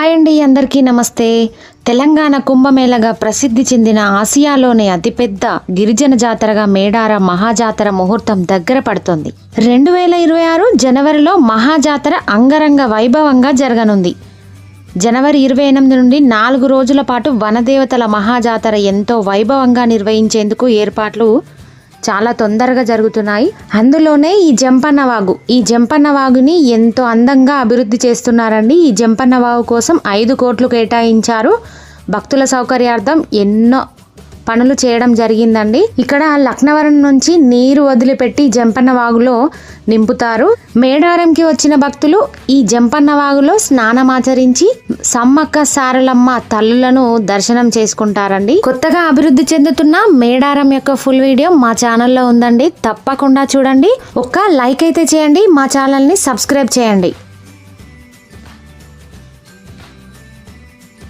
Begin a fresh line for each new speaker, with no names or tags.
Hi అండి అందరికీ నమస్తే. తెలంగాణ కుంభమేళగా ప్రసిద్ధి చెందిన ఆసియాలోనే అతిపెద్ద గిరిజన జాతరగా మేడార మహాజాతర ముహూర్తం దగ్గర పడుతోంది. రెండు వేల ఇరవై ఆరు జనవరిలో మహాజాతర అంగరంగ వైభవంగా జరగనుంది. జనవరి ఇరవై ఎనిమిది నుండి నాలుగు రోజుల పాటు వనదేవతల మహాజాతర ఎంతో వైభవంగా నిర్వహించేందుకు ఏర్పాట్లు చాలా తొందరగా జరుగుతున్నాయి. అందులోనే ఈ జంపన్న వాగు ఈ జంపన్న వాగుని ఎంతో అందంగా అభివృద్ధి చేస్తున్నారండి. ఈ జంపన్న వాగు కోసం ఐదు కోట్లు కేటాయించారు. భక్తుల సౌకర్యార్థం ఎన్నో పనులు చేయడం జరిగిందండి. ఇక్కడ లక్నవరం నుంచి నీరు వదిలిపెట్టి జంపన్న వాగులో నింపుతారు. మేడారంకి వచ్చిన భక్తులు ఈ జంపన్న వాగులో స్నానమాచరించి సమ్మక్క సారలమ్మ తల్లులను దర్శనం చేసుకుంటారండి. కొత్తగా అభివృద్ధి చెందుతున్న మేడారం యొక్క ఫుల్ వీడియో మా ఛానల్లో ఉందండి. తప్పకుండా చూడండి. ఒక్క లైక్ అయితే చేయండి. మా ఛానల్ని సబ్స్క్రైబ్ చేయండి.